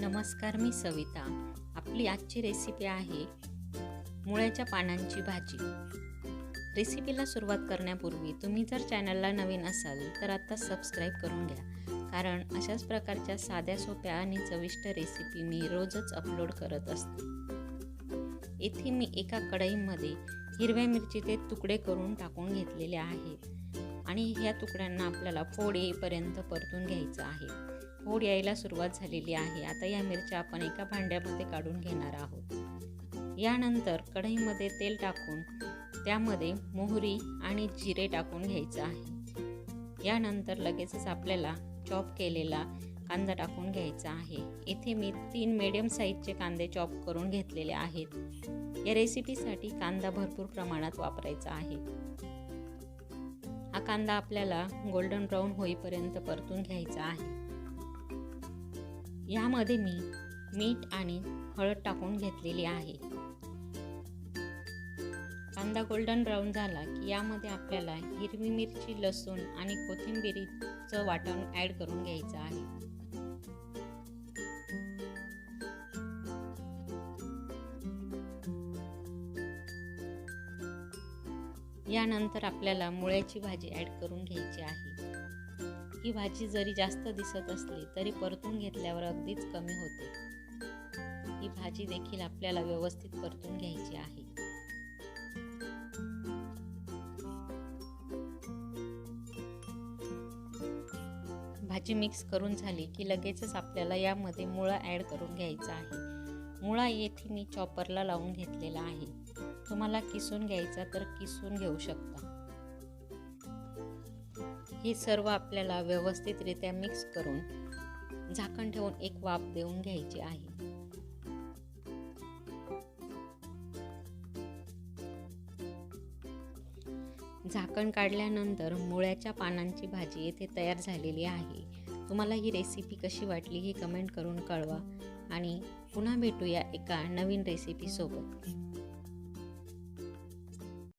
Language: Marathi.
नमस्कार मी सविता. आपली आजची रेसिपी आहे मुळ्याच्या पानांची भाजी. रेसिपीला सुरुवात करण्यापूर्वी तुम्ही जर चॅनलला नवीन असाल तर आत्ता सबस्क्राईब करून घ्या. कारण अशाच प्रकारच्या साध्या सोप्या आणि चविष्ट रेसिपी मी रोजच अपलोड करत असते. येथे मी एका कढईमध्ये हिरव्या मिरचीचे तुकडे करून टाकून घेतलेले आहेत आणि ह्या तुकड्यांना आपल्याला फोड येईपर्यंत परतून घ्यायचं आहे. फोड यायला सुरुवात झालेली आहे. आता या मिरच्या आपण एका भांड्यामध्ये काढून घेणार आहोत. यानंतर कढईमध्ये तेल टाकून त्यामध्ये मोहरी आणि जिरे टाकून घ्यायचं आहे. यानंतर लगेचच आपल्याला चॉप केलेला कांदा टाकून घ्यायचा आहे. इथे मी तीन मीडियम साईजचे कांदे चॉप करून घेतलेले आहेत. या रेसिपीसाठी कांदा भरपूर प्रमाणात वापरायचा आहे. हा कांदा आपल्याला गोल्डन ब्राऊन होईपर्यंत परतून घ्यायचा आहे. यामध्ये मी मीठ आणि हळद टाकून घेतलेली आहे. कांदा गोल्डन ब्राऊन झाला की यामध्ये आपल्याला हिरवी मिरची लसूण आणि कोथिंबिरीचं वाटण ॲड करून घ्यायचं आहे. यानंतर आपल्याला मुळ्याची भाजी ॲड करून घ्यायची आहे. ही भाजी जरी जास्त दिसत असली तरी परतून घेतल्यावर अगदीच कमी होते. ही भाजी देखील आपल्याला व्यवस्थित परतून घ्यायची आहे. भाजी मिक्स करून झाली की लगेचच आपल्याला यामध्ये मुळा ॲड करून घ्यायचा आहे. मुळा येथे मी चॉपरला लावून घेतलेला आहे. तुम्हाला किसून घ्यायचा तर किसून घेऊ शकता. हे सर्व आपल्याला व्यवस्थितरित्या मिक्स करून झाकण ठेवून एक वाफ देऊन घ्यायची आहे. झाकण काढल्यानंतर मुळ्याच्या पानांची भाजी येथे तयार झालेली आहे. तुम्हाला ही रेसिपी कशी वाटली ही कमेंट करून कळवा आणि पुन्हा भेटूया एका नवीन रेसिपीसोबत